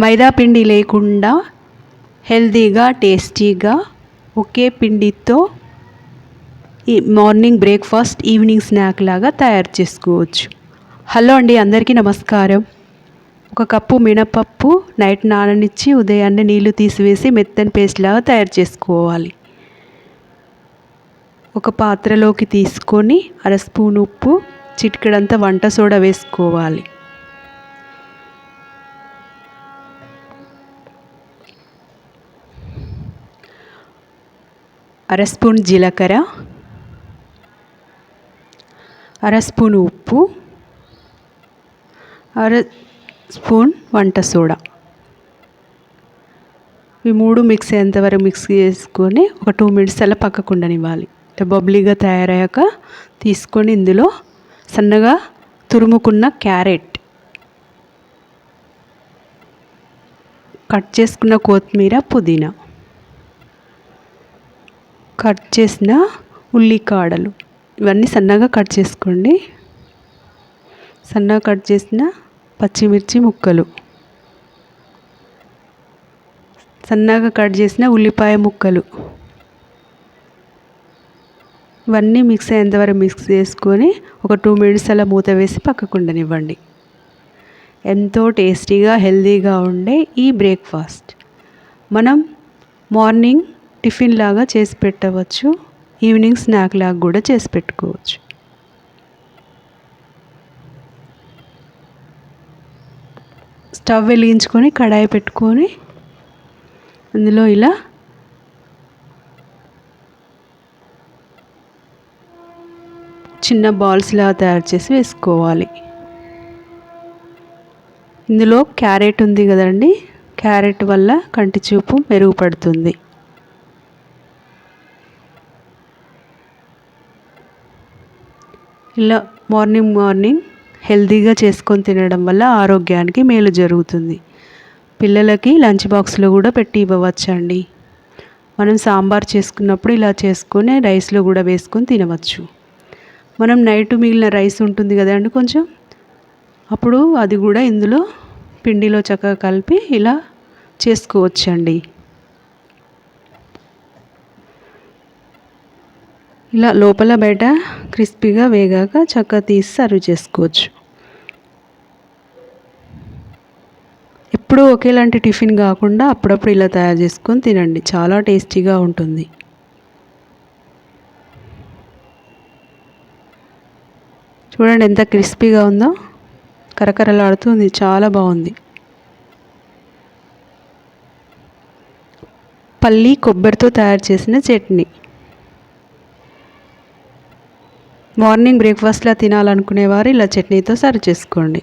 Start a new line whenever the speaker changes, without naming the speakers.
మైదా పిండి లేకుండా హెల్తీగా టేస్టీగా ఒకే పిండితో ఈ మార్నింగ్ బ్రేక్ఫాస్ట్ ఈవినింగ్ స్నాక్ లాగా తయారు చేసుకోవచ్చు. హలో అండి అందరికీ నమస్కారం. ఒక కప్పు మినపప్పు నైట్ నాననిచ్చి ఉదయాన్నే నీళ్ళు తీసివేసి మెత్తని పేస్ట్ లాగా తయారు చేసుకోవాలి. ఒక పాత్రలోకి తీసుకొని అర స్పూన్ ఉప్పు చిటికెడంతా వంట సోడా వేసుకోవాలి. అర స్పూన్ జీలకర్ర అర స్పూన్ ఉప్పు అర స్పూన్ వంట సోడా. ఈ మూడు మిక్స్ అయ్యేంతవరకు మిక్స్ చేసుకొని ఒక టూ మినిట్స్ అలా పక్కకు ఉండనివ్వాలి. బబ్లీగా తయారయ్యాక తీసుకొని ఇందులో సన్నగా తురుముకున్న క్యారెట్ కట్ చేసుకున్న కొత్తిమీర పుదీనా. కట్ చేసిన ఉల్లికాడలు. ఇవన్నీ సన్నగా కట్ చేసుకోండి. సన్నగా కట్ చేసిన పచ్చిమిర్చి ముక్కలు. సన్నగా కట్ చేసిన ఉల్లిపాయ ముక్కలు. ఇవన్నీ మిక్స్ అయ్యేంతవరకు మిక్స్ చేసుకొని ఒక టూ మినిట్స్ అలా మూత వేసి పక్కకు ఉండనివ్వండి. ఎంతో టేస్టీగా హెల్తీగా ఉండే ఈ బ్రేక్ఫాస్ట్. మనం మార్నింగ్ టిఫిన్ లాగా చేసి పెట్టవచ్చు. ఈవినింగ్ స్నాక్ లాగా కూడా చేసి పెట్టుకోవచ్చు. స్టవ్ వెలిగించుకొని కడాయి పెట్టుకొని అందులో ఇలా చిన్న బాల్స్లా తయారు చేసి వేసుకోవాలి. ఇందులో క్యారెట్ ఉంది కదండి. క్యారెట్ వల్ల కంటి చూపు మెరుగుపడుతుంది. ఇలా మార్నింగ్ మార్నింగ్ హెల్తీగా చేసుకొని తినడం వల్ల ఆరోగ్యానికి మేలు జరుగుతుంది. పిల్లలకి లంచ్ బాక్స్లో కూడా పెట్టి ఇవ్వవచ్చండి. మనం సాంబార్ చేసుకున్నప్పుడు ఇలా చేసుకొని రైస్లో కూడా వేసుకొని తినవచ్చు. మనం నైట్ మిగిలిన రైస్ ఉంటుంది కదండి కొంచెం? అప్పుడు అది కూడా ఇందులో పిండిలో చక్కగా కలిపి ఇలా చేసుకోవచ్చండి. ఇలా లోపల బయట క్రిస్పీగా వేగాక చక్కగా తీసి సర్వ్ చేసుకోవచ్చు. ఎప్పుడూ ఒకేలాంటి టిఫిన్ కాకుండా అప్పుడప్పుడు ఇలా తయారు చేసుకొని తినండి. చాలా టేస్టీగా ఉంటుంది. చూడండి ఎంత క్రిస్పీగా ఉందో. కరకరలాడుతుంది. చాలా బాగుంది. పల్లి కొబ్బరితో తయారు చేసిన చట్నీ. మార్నింగ్ బ్రేక్ఫాస్ట్లా తినాలనుకునేవారు ఇలా చట్నీతో సర్వ్ చేసుకోండి.